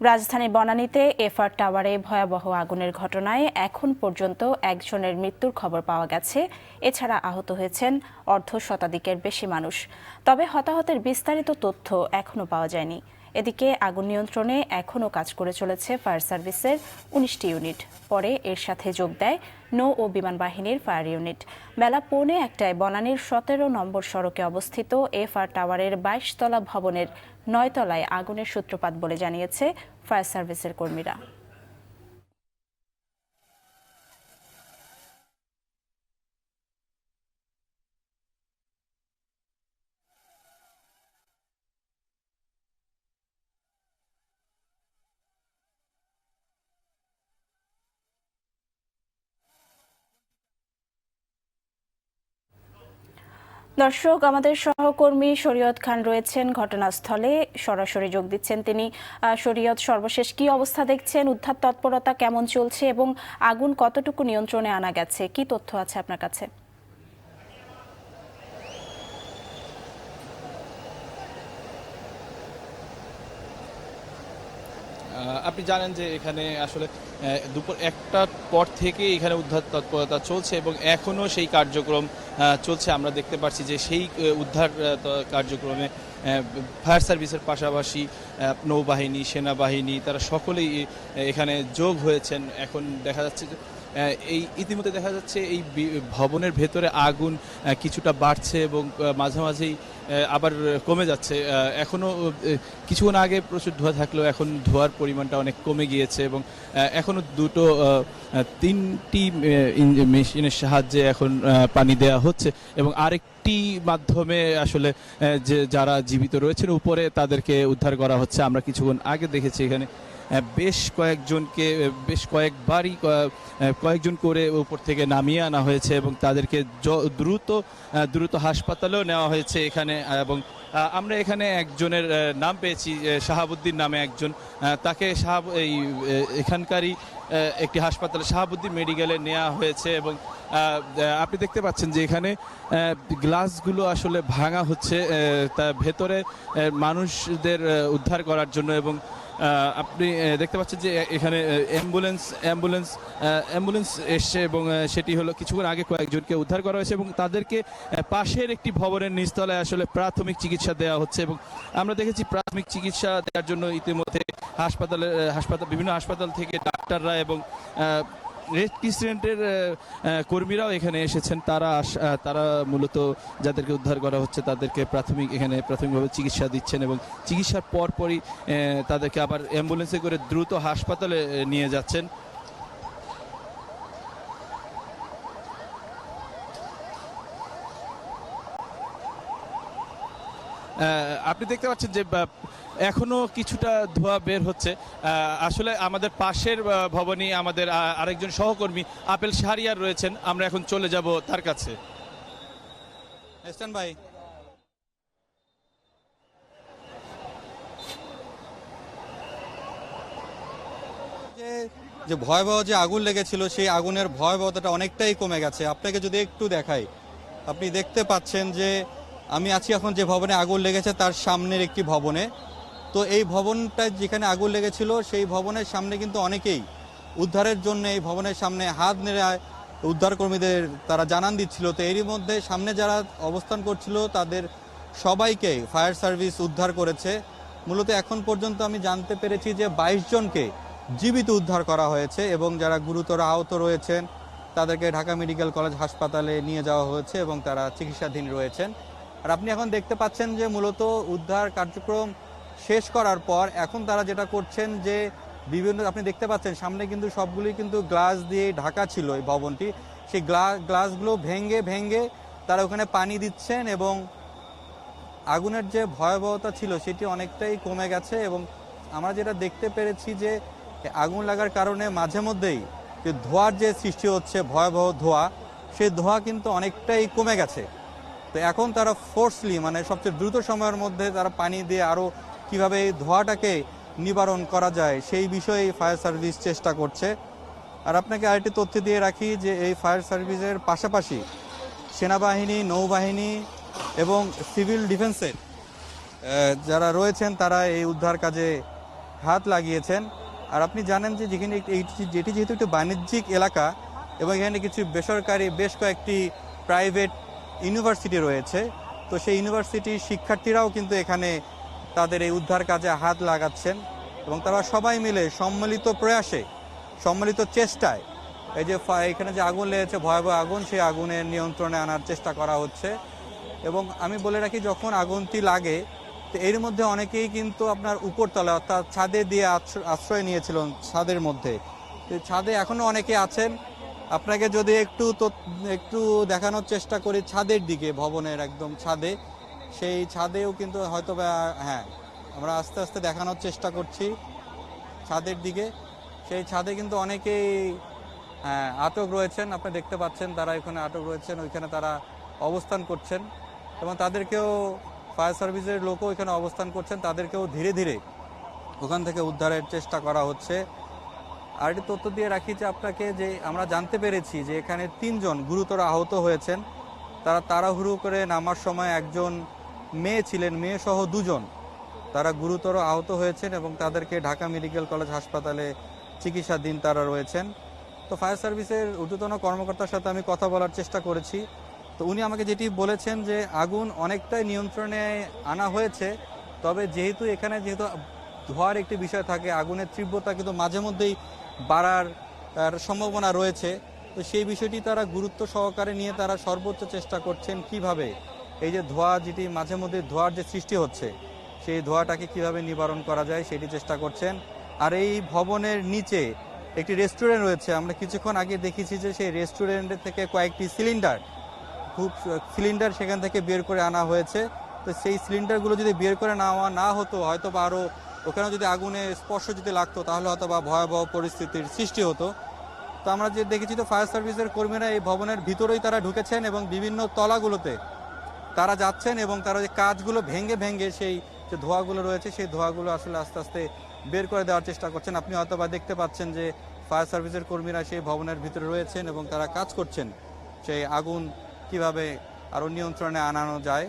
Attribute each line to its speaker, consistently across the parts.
Speaker 1: রাজধানীর বনানীতে এফআর টাওয়ারে ভয়াবহ আগুনের ঘটনায় এখন পর্যন্ত একজনের মৃত্যুর খবর পাওয়া গেছে। এছাড়া আহত হয়েছেন অর্ধ শতাধিকের বেশি মানুষ। তবে হতাহতের বিস্তারিত তথ্য এখনও পাওয়া যায়নি। এদিকে আগুন নিয়ন্ত্রণে এখনও কাজ করে চলেছে ফায়ার সার্ভিসের উনিশটি ইউনিট। পরে এর সাথে যোগ দেয় নৌ ও বিমান বাহিনীর ফায়ার ইউনিট। বেলা পৌনে একটায় বনানীর সতেরো নম্বর সড়কে অবস্থিত এফআর টাওয়ারের বাইশতলা ভবনের নয়তলায় আগুনের সূত্রপাত বলে জানিয়েছে ফায়ার সার্ভিসের কর্মীরা। দর্শক, আমাদের সহকর্মী শরীয়ত খান রয়েছেন ঘটনাস্থলে। সরাসরি যোগ দিচ্ছেন তিনি। শরীয়ত সর্বশেষ কি অবস্থা দেখছেন? উদ্ধার তৎপরতা কেমন চলছে এবং আগুন কতটুকু নিয়ন্ত্রণে আনা গেছে? কি তথ্য আছে আপনার কাছে?
Speaker 2: আপনি জানেন যে এখানে আসলে দুপুর একটার পর থেকে এখানে উদ্ধার তৎপরতা চলছে এবং এখনও সেই কার্যক্রম চলছে। আমরা দেখতে পাচ্ছি যে সেই উদ্ধার কার্যক্রমে ফায়ার সার্ভিসের পাশাপাশি নৌবাহিনী, সেনাবাহিনী, তারা সকলেই এখানে যোগ হয়েছেন। এখন দেখা যাচ্ছে যে এই ইতিমধ্যে দেখা যাচ্ছে এই ভবনের ভেতরে আগুন কিছুটা বাড়ছে এবং আহ, মাঝে মাঝেই আবার কমে যাচ্ছে। এখনও কিছুক্ষণ আগে প্রচুর ধোঁয়া থাকলেও এখন ধোঁয়ার পরিমাণটা অনেক কমে গিয়েছে এবং আহ, এখনও দুটো তিনটি মেশিনের সাহায্যে এখন পানি দেওয়া হচ্ছে এবং আরেকটি মাধ্যমে আসলে যে যারা জীবিত রয়েছেন উপরে তাদেরকে উদ্ধার করা হচ্ছে। আমরা কিছুক্ষণ আগে দেখেছি এখানে বেশ কয়েকজনকে বেশ কয়েকবারই কয়েকজন করে উপর থেকে নামিয়ে আনা হয়েছে এবং তাদেরকে দ্রুত দ্রুত হাসপাতালেও নেওয়া হয়েছে এখানে। এবং আমরা এখানে একজনের নাম পেয়েছি শাহাবুদ্দিন নামে একজন। তাকে শাহাব, এই এখানকারই একটি হাসপাতালে শাহাবুদ্দিন মেডিকেলে নেওয়া হয়েছে এবং আপনি দেখতে পাচ্ছেন যে এখানে গ্লাসগুলো আসলে ভাঙা হচ্ছে তা ভেতরে মানুষদের উদ্ধার করার জন্য এবং আপনি দেখতে পাচ্ছেন যে এখানে অ্যাম্বুলেন্স অ্যাম্বুলেন্স অ্যাম্বুলেন্স এসছে এবং সেটি হলো কিছুক্ষণ আগে কয়েকজনকে উদ্ধার করা হয়েছে এবং তাদেরকে পাশের একটি ভবনের নিচতলায় আসলে প্রাথমিক চিকিৎসা দেওয়া হচ্ছে এবং আমরা দেখেছি প্রাথমিক চিকিৎসা দেওয়ার জন্য ইতিমধ্যে হাসপাতালে হাসপাতাল, বিভিন্ন হাসপাতাল থেকে ডাক্তাররা এবং আহ, কর্মীরাও এখানে এসেছেন। তারা তারা মূলত যাদেরকে উদ্ধার করা হচ্ছে তাদেরকে প্রাথমিক এখানে প্রাথমিকভাবে চিকিৎসা দিচ্ছেন এবং চিকিৎসার পরপরই তাদেরকে আবার অ্যাম্বুলেন্সে করে দ্রুত হাসপাতালে নিয়ে যাচ্ছেন। আপনি দেখতে পাচ্ছেন যে বা, এখনও কিছুটা ধোঁয়া বের হচ্ছে। আসলে আমাদের পাশের ভবনে আমাদের আরেকজন সহকর্মী আপেল শাহরিয়ার রয়েছেন। আমরা এখন চলে যাব তার কাছে।
Speaker 3: ভাই। যে যে ভয়াবহ যে আগুন লেগেছিল সেই আগুনের ভয়াবহতাটা অনেকটাই কমে গেছে। আপনাকে যদি একটু দেখাই আপনি দেখতে পাচ্ছেন যে আমি আছি এখন যে ভবনে আগুন লেগেছে তার সামনের একটি ভবনে। তো এই ভবনটা যেখানে আগুন লেগেছিল, সেই ভবনের সামনে কিন্তু অনেকেই উদ্ধারের জন্য এই ভবনের সামনে হাত নেড়ে উদ্ধার কর্মীদের তারা জানান দিচ্ছিল। তো এরই মধ্যে সামনে যারা অবস্থান করছিল, তাদের সবাইকে ফায়ার সার্ভিস উদ্ধার করেছে। মূলত এখন পর্যন্ত আমি জানতে পেরেছি যে বাইশ জনকে জীবিত উদ্ধার করা হয়েছে এবং যারা গুরুতর আহত রয়েছেন, তাদেরকে ঢাকা মেডিকেল কলেজ হাসপাতালে নিয়ে যাওয়া হয়েছে এবং তারা চিকিৎসাধীন রয়েছেন। আর আপনি এখন দেখতে পাচ্ছেন যে মূলত উদ্ধার কার্যক্রম শেষ করার পর এখন তারা যেটা করছেন যে বিভিন্ন, আপনি দেখতে পাচ্ছেন সামনে কিন্তু সবগুলোই কিন্তু গ্লাস দিয়ে ঢাকা ছিল এই ভবনটি। সেই গ্লাস গ্লাসগুলো ভেঙ্গে ভেঙ্গে তারা ওখানে পানি দিচ্ছেন এবং আগুনের যে ভয়াবহতা ছিল সেটি অনেকটাই কমে গেছে এবং আমরা যেটা দেখতে পেরেছি যে আগুন লাগার কারণে মাঝে মধ্যেই যে ধোঁয়ার যে সৃষ্টি হচ্ছে, ভয়াবহ ধোঁয়া সেই ধোঁয়া কিন্তু অনেকটাই কমে গেছে। তো এখন তারা ফোর্সলি মানে সবচেয়ে দ্রুত সময়ের মধ্যে তারা পানি দিয়ে আরও কীভাবে এই ধোঁয়াটাকে নিবারণ করা যায়, সেই বিষয়ে ফায়ার সার্ভিস চেষ্টা করছে। আর আপনাকে আরেকটি তথ্য দিয়ে রাখি যে এই ফায়ার সার্ভিসের পাশাপাশি সেনাবাহিনী, নৌবাহিনী এবং সিভিল ডিফেন্সের যারা রয়েছেন তারা এই উদ্ধার কাজে হাত লাগিয়েছেন। আর আপনি জানেন যে যেখানে যেটি যেহেতু একটি বাণিজ্যিক এলাকা এবং এখানে কিছু বেসরকারি বেশ কয়েকটি প্রাইভেট ইউনিভার্সিটি রয়েছে। তো সেই ইউনিভার্সিটির শিক্ষার্থীরাও কিন্তু এখানে তাদের এই উদ্ধার কাজে হাত লাগাচ্ছেন এবং তারা সবাই মিলে সম্মিলিত প্রয়াসে, সম্মিলিত চেষ্টায় এই যে এখানে যে আগুন লেগেছে, ভয়াবহ আগুন, সেই আগুনের নিয়ন্ত্রণে আনার চেষ্টা করা হচ্ছে। এবং আমি বলে রাখি, যখন আগুনটি লাগে, তো এর মধ্যে অনেকেই কিন্তু আপনার উপরতলা অর্থাৎ ছাদে দিয়ে আশ্র- আশ্রয় নিয়েছিলেন ছাদের মধ্যে। ছাদে এখনও অনেকে আছেন। আপনাকে যদি একটু একটু দেখানোর চেষ্টা করি ছাদের দিকে ভবনের একদম ছাদে সেই ছাদেও কিন্তু হয়তো হ্যাঁ আমরা আস্তে আস্তে দেখানোর চেষ্টা করছি ছাদের দিকে। সেই ছাদে কিন্তু অনেকেই হ্যাঁ, আটক রয়েছেন আপনি দেখতে পাচ্ছেন তারা এখানে আটক রয়েছেন ওইখানে তারা অবস্থান করছেন এবং তাদেরকেও ফায়ার সার্ভিসের লোকও এখানে অবস্থান করছেন তাদেরকেও ধীরে ধীরে ওখান থেকে উদ্ধারের চেষ্টা করা হচ্ছে। আর একটি তথ্য দিয়ে রাখি যে আপনাকে যে আমরা জানতে পেরেছি যে এখানে তিনজন গুরুতর আহত হয়েছেন। তারা তাড়াহুড়ো করে নামার সময় একজন মেয়ে ছিলেন, মেয়ে সহ দুজন। তারা গুরুতর আহত হয়েছেন এবং তাদেরকে ঢাকা মেডিকেল কলেজ হাসপাতালে চিকিৎসাধীন তারা রয়েছেন। তো ফায়ার সার্ভিসের ঊর্ধ্বতন কর্মকর্তার সাথে আমি কথা বলার চেষ্টা করেছি। তো উনি আমাকে যেটি বলেছেন যে আগুন অনেকটাই নিয়ন্ত্রণে আনা হয়েছে, তবে যেহেতু এখানে যেহেতু ধোয়ার একটি বিষয় থাকে, আগুনের তীব্রতা কিন্তু মাঝে মধ্যেই বাড়ার সম্ভাবনা রয়েছে। তো সেই বিষয়টি তারা গুরুত্ব সহকারে নিয়ে তারা সর্বোচ্চ চেষ্টা করছেন কীভাবে এই যে ধোঁয়া যেটি মাঝে মধ্যে ধোঁয়ার যে সৃষ্টি হচ্ছে, সেই ধোঁয়াটাকে কীভাবে নিবারণ করা যায় সেটি চেষ্টা করছেন। আর এই ভবনের নিচে একটি রেস্টুরেন্ট রয়েছে, আমরা কিছুক্ষণ আগে দেখেছি যে সেই রেস্টুরেন্টের থেকে কয়েকটি সিলিন্ডার, খুব সিলিন্ডার সেখান থেকে বের করে আনা হয়েছে। তো সেই সিলিন্ডারগুলো যদি বের করে নেওয়া না হতো হয়তো বা আরও ওখানে যদি আগুনে স্পর্শ যদি লাগতো, তাহলে হয়তো বা ভয়াবহ পরিস্থিতির সৃষ্টি হতো। তো আমরা যে দেখেছি তো ফায়ার সার্ভিসের কর্মীরা এই ভবনের ভিতরেই তারা ঢুকেছেন এবং বিভিন্ন তলাগুলোতে তারা যাচ্ছেন এবং তারা যে কাজগুলো ভেঙে ভেঙে সেই যে ধোঁয়াগুলো রয়েছে, সেই ধোঁয়াগুলো আসলে আস্তে আস্তে বের করে দেওয়ার চেষ্টা করছেন। আপনি হয়তো বা দেখতে পাচ্ছেন যে ফায়ার সার্ভিসের কর্মীরা সেই ভবনের ভিতরে রয়েছেন এবং তারা কাজ করছেন। সেই আগুন কীভাবে আরও নিয়ন্ত্রণে আনানো যায়।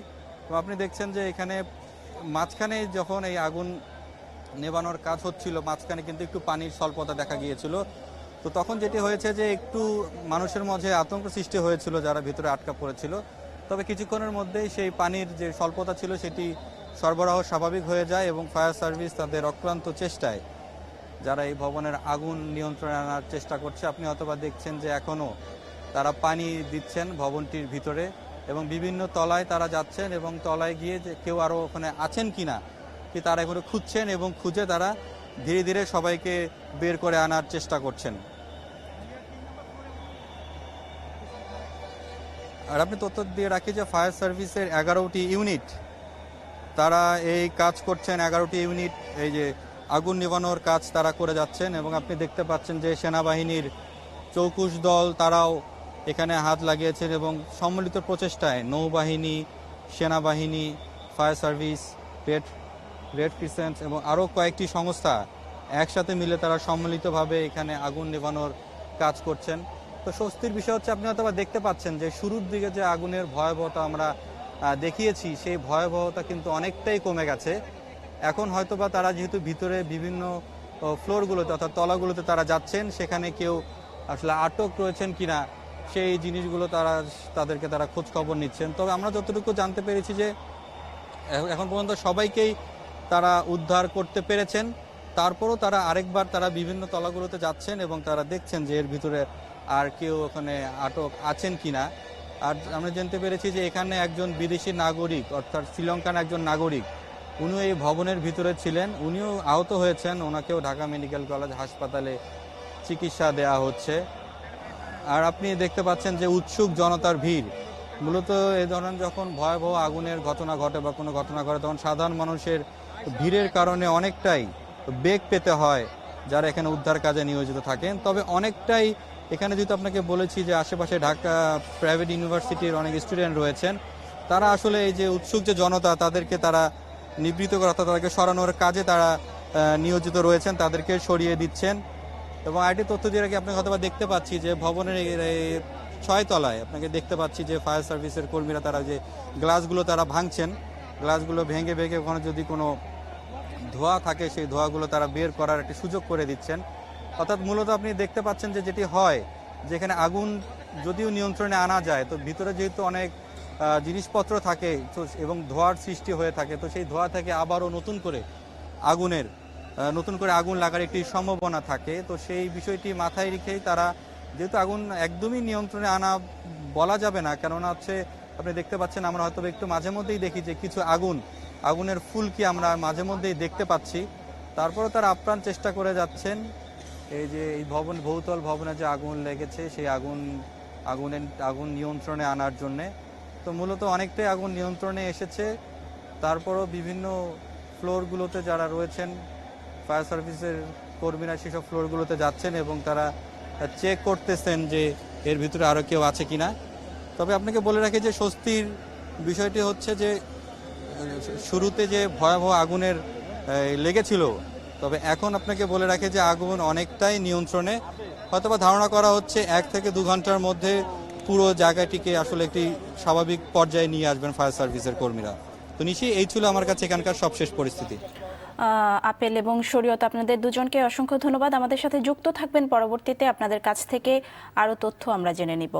Speaker 3: তো আপনি দেখছেন যে এখানে মাঝখানে যখন এই আগুন নেবানোর কাজ হচ্ছিল, মাঝখানে কিন্তু একটু পানির স্বল্পতা দেখা গিয়েছিল। তো তখন যেটি হয়েছে যে একটু মানুষের মাঝে আতঙ্ক সৃষ্টি হয়েছিল যারা ভিতরে আটকা পড়েছিল। তবে কিছুক্ষণের মধ্যেই সেই পানির যে স্বল্পতা ছিল সেটি সরবরাহ স্বাভাবিক হয়ে যায় এবং ফায়ার সার্ভিস তাদের অক্লান্ত চেষ্টায়, যারা এই ভবনের আগুন নিয়ন্ত্রণে আনার চেষ্টা করছে। আপনি অথবা দেখছেন যে এখনও তারা পানি দিচ্ছেন ভবনটির ভিতরে এবং বিভিন্ন তলায় তারা যাচ্ছেন এবং তলায় গিয়ে যে কেউ আরও ওখানে আছেন কিনা কি তারা এগুলো খুঁজছেন এবং খুঁজে তারা ধীরে ধীরে সবাইকে বের করে আনার চেষ্টা করছেন। আর আপনি তথ্য দিয়ে রাখি যে ফায়ার সার্ভিসের এগারোটি ইউনিট, তারা এই কাজ করছেন, এগারোটি ইউনিট এই যে আগুন নিভানোর কাজ তারা করে যাচ্ছেন এবং আপনি দেখতে পাচ্ছেন যে সেনাবাহিনীর চৌকুশ দল তারাও এখানে হাত লাগিয়েছেন এবং সম্মিলিত প্রচেষ্টায় নৌবাহিনী, সেনাবাহিনী, fire service red red crescent এবং আরও কয়েকটি সংস্থা একসাথে মিলে তারা সম্মিলিতভাবে এখানে আগুন নেভানোর কাজ করছেন। তো স্বস্তির বিষয় হচ্ছে, আপনি হয়তো দেখতে পাচ্ছেন যে শুরুর দিকে যে আগুনের ভয়াবহতা আমরা দেখিয়েছি, সেই ভয়াবহতা কিন্তু অনেকটাই কমে গেছে। এখন হয়তোবা তারা যেহেতু ভিতরে বিভিন্ন ফ্লোরগুলোতে অর্থাৎ তলাগুলোতে তারা যাচ্ছেন, সেখানে কেউ আসলে আটক রয়েছেন কিনা, সেই জিনিসগুলো তারা, তাদেরকে তারা খোঁজ খবর নিচ্ছেন। তবে আমরা যতটুকু জানতে পেরেছি যে এখন পর্যন্ত সবাইকেই তারা উদ্ধার করতে পেরেছেন। তারপরও তারা আরেকবার তারা বিভিন্ন তলাগুলোতে যাচ্ছেন এবং তারা দেখছেন যে এর ভিতরে আর কেউ ওখানে আটক আছেন কিনা। আর আমরা জানতে পেরেছি যে এখানে একজন বিদেশি নাগরিক, অর্থাৎ শ্রীলঙ্কান একজন নাগরিক, উনিও এই ভবনের ভিতরে ছিলেন। উনিও আহত হয়েছেন। ওনাকেও ঢাকা মেডিকেল কলেজ হাসপাতালে চিকিৎসা দেওয়া হচ্ছে। আর আপনি দেখতে পাচ্ছেন যে উৎসুক জনতার ভিড়। মূলত এ ধরনের যখন ভয়াবহ আগুনের ঘটনা ঘটে বা কোনো ঘটনা ঘটে, তখন সাধারণ মানুষের ভিড়ের কারণে অনেকটাই বেগ পেতে হয় যারা এখানে উদ্ধার কাজে নিয়োজিত থাকেন। তবে অনেকটাই এখানে যেহেতু আপনাকে বলেছি যে আশেপাশে ঢাকা প্রাইভেট ইউনিভার্সিটির অনেক স্টুডেন্ট রয়েছেন, তারা আসলে এই যে উৎসুক যে জনতা, তাদেরকে তারা নিবৃত করা অর্থাৎ তাদেরকে সরানোর কাজে তারা নিয়োজিত রয়েছেন, তাদেরকে সরিয়ে দিচ্ছেন। এবং আরেকটি তথ্য দিয়ে রাখি, আপনাকে হয়তোবা দেখতে পাচ্ছি যে ভবনের ছয় তলায় আপনাকে দেখতে পাচ্ছি যে ফায়ার সার্ভিসের কর্মীরা তারা যে গ্লাসগুলো তারা ভাঙছেন। গ্লাসগুলো ভেঙে ভেঙে ওখানে যদি কোনো ধোঁয়া থাকে, সেই ধোঁয়াগুলো তারা বের করার একটি সুযোগ করে দিচ্ছেন। অর্থাৎ মূলত আপনি দেখতে পাচ্ছেন যে যেটি হয়, যেখানে আগুন যদিও নিয়ন্ত্রণে আনা যায়, তো ভিতরে যেহেতু অনেক জিনিসপত্র থাকে, তো এবং ধোঁয়ার সৃষ্টি হয়ে থাকে, তো সেই ধোঁয়া থেকে আবারও নতুন করে আগুনের নতুন করে আগুন লাগার একটি সম্ভাবনা থাকে। তো সেই বিষয়টি মাথায় রেখেই তারা, যেহেতু আগুন একদমই নিয়ন্ত্রণে আনা বলা যাবে না, কেননা হচ্ছে আপনি দেখতে পাচ্ছেন, আমরা হয়তো একটু মাঝে মধ্যেই দেখি যে কিছু আগুন, আগুনের ফুলকি আমরা মাঝে মধ্যেই দেখতে পাচ্ছি। তারপরে তার আপ্রাণ চেষ্টা করে যাচ্ছেন। এই যে এই ভবন, বহুতল ভবনে যে আগুন লেগেছে, সেই আগুন, আগুনের, আগুন নিয়ন্ত্রণে আনার জন্যে। তো মূলত অনেকটাই আগুন নিয়ন্ত্রণে এসেছে। তারপরও বিভিন্ন ফ্লোরগুলোতে যারা রয়েছেন, ফায়ার সার্ভিসের কর্মীরা সেসব ফ্লোরগুলোতে যাচ্ছেন এবং তারা চেক করতেছেন যে এর ভিতরে আরও কেউ আছে কিনা। তবে আপনাকে বলে রাখি যে স্বস্তির বিষয়টি হচ্ছে যে শুরুতে যে ভয়াবহ আগুনের লেগেছিল, তবে এখন আপনাকে বলে রাখে যে আগুন অনেকটাই নিয়ন্ত্রণে। হয়তোবা ধারণা করা হচ্ছে এক থেকে দু ঘণ্টার মধ্যে পুরো জায়গাটিকে আসলে একটি স্বাভাবিক পর্যায়ে নিয়ে আসবেন ফায়ার সার্ভিসের কর্মীরা। তো নিশি, এই ছিল আমার কাছে এখানকার সবশেষ পরিস্থিতি।
Speaker 1: আপেল এবং শরীয়ত আপনাদের দুজনকে অসংখ্য ধন্যবাদ। আমাদের সাথে যুক্ত থাকবেন পরবর্তীতে। আপনাদের কাছ থেকে আরও তথ্য আমরা জেনে নিব।